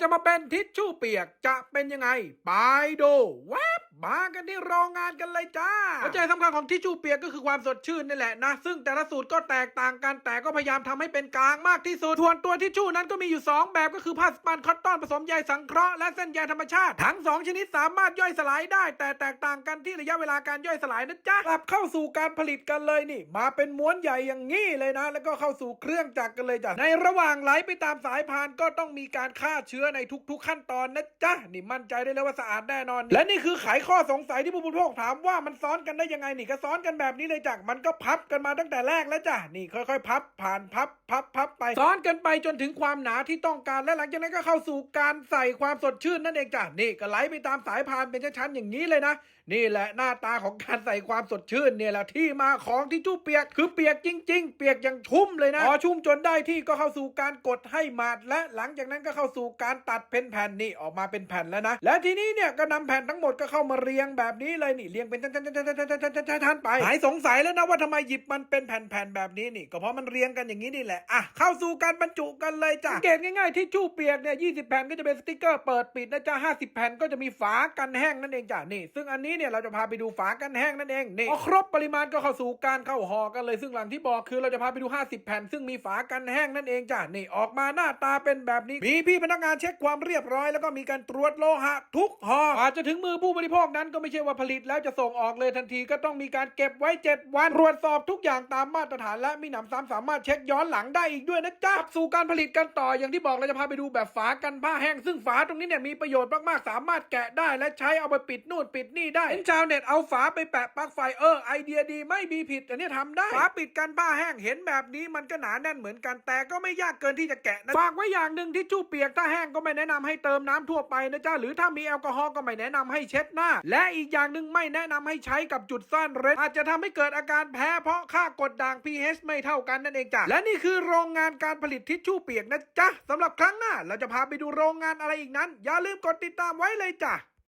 จะมาเป็นทิชชู่เปียกจะเป็นยังไง ไปดูแวบ มากันที่โรงงานกันเลยจ้าหัวใจสำคัญของทิชชู่เปียกก็คือความสดชื่นนี่แหละนะ ซึ่งแต่ละสูตรก็แตกต่างกัน แต่ก็พยายามทำให้เป็นกลางมากที่สุดส่วนตัวทิชชู่นั้นก็มีอยู่ 2 แบบก็คือผ้าสปันคอตตอนผสมใยสังเคราะห์และเส้นใยธรรมชาติ ทั้ง 2 ชนิดสามารถย่อยสลายได้ แต่แตกต่างกันที่ระยะเวลาการย่อยสลายนะจ๊ะกลับเข้าสู่การผลิตกันเลยนี่ มาเป็นม้วนใหญ่อย่างนี้เลยนะ แล้วก็เข้าสู่เครื่องจักรกันเลยจ้ะในระหว่างไหลไปตามสายพานก็ต้องมีการฆ่าเชื้อในทุก ๆ ขั้นตอนนะจ๊ะนี่มั่นใจได้เลยว่าสะอาดแน่นอน และนี่คือไขข้อสงสัยที่ผู้บริโภคถามว่ามันซ้อนกันได้ยังไงนี่ก็ซ้อนกันแบบนี้เลยจ้ะมันก็พับกันมาตั้งแต่แรกแล้วจ้ะนี่ค่อยๆ พับ ผ่านพับพับพับไป ซ้อนกันไปจนถึงความหนาที่ต้องการและหลังจากนั้นก็เข้าสู่การใส่ความสดชื่นนั่นเองจ้ะนี่ก็ไหลไปตามสายพานเป็นชั้นๆอย่างนี้เลยนะ นี่แหละหน้าตาของการใส่ความสดชื่นเนี่ยแหละที่มาของที่จู้เปียกคือเปียกจริง ๆ เปียกอย่างชุ่มเลยนะพอชุ่มจนได้ที่ก็เข้าสู่การกดให้หมาดและหลังจากนั้นก็เข้าสู่การตัดเป็นแผ่นนี่ออกมาเป็นแผ่นแล้วนะและทีนี้เนี่ยก็นำแผ่นทั้งหมดก็เข้ามาเรียงแบบนี้เลยนี่เรียงเป็นชั้นๆๆๆๆๆๆๆไปหายสงสัยแล้วนะว่าทำไมหยิบมันเป็นแผ่นๆแบบนี้นี่ ก็เพราะมันเรียงกันอย่างนี้นี่แหละอะเข้าสู่การบรรจุกันเลยจ้ะสังเกตง่ายๆที่จู้เปียกเนี่ย20แผ่นก็จะเป็นสติกเกอร์เปิดปิดนะจ๊ะ50แผ่นก็จะมีฝากันแห้งนั่นเองจ้ะนี่ ซึ่งอันนี้เนี่ยเราจะพาไปดูฝากันแห้งนั่นเองนี่พอครบปริมาณก็เข้าสู่การเข้าห่อกันเลย ซึ่งหลังที่บอกคือเราจะพาไปดู 50 แผ่น ซึ่งมีฝากันแห้งนั่นเองจ้ะนี่ออกมาหน้าตาเป็นแบบนี้มีพี่พนักงานเช็คความเรียบร้อย แล้วก็มีการตรวจโลหะทุกห่ออาจจะถึงมือผู้บริโภคนั้นก็ไม่ใช่ว่าผลิตแล้วจะส่งออกเลยทันทีก็ต้องมีการเก็บไว้ 7 วันตรวจสอบทุกอย่างตามมาตรฐานและมีหนำซ้ำสามารถเช็คย้อนหลังได้อีกด้วยนะจ๊ะสู่การผลิตกันต่ออย่างที่บอกเราจะพาไปดูแบบฝากันผ้าแห้งซึ่งฝาตรงนี้เนี่ยมีประโยชน์มากๆ สามารถแกะได้และใช้เอาไปปิดนู่นปิดนี่ได้เห็นชาวเน็ตเอาฝาไปแปะปลั๊กไฟเออไอเดียดีไม่มีผิดแต่เนี่ยทำได้ฝาปิดกันผ้าแห้งเห็นแบบนี้มันก็หนาแน่นเหมือนกันแต่ก็ไม่ยากเกินที่จะแกะนะฝากไว้อย่างหนึ่งที่จู้เปียกถ้าแห้งก็ไม่แนะนำให้เติมน้ำทั่วไปนะจ๊ะหรือถ้ามีแอลกอฮอล์ก็ไม่แนะนำให้เช็ดหน้าและอีกอย่างหนึ่งไม่แนะนำให้ใช้กับจุดซ่อนเร้นอาจจะทำให้เกิดอาการแพ้เพราะค่ากดด่าง pH ไม่เท่ากันนั่นเองจ้ะและนี่คือโรงงานการผลิตทิชชู่เปียกนะจ๊ะสำหรับครั้งหน้า เราจะพาไปดูโรงงานอะไรอีกนั้น อย่าลืมกดติดตามไว้เลยจ้ะ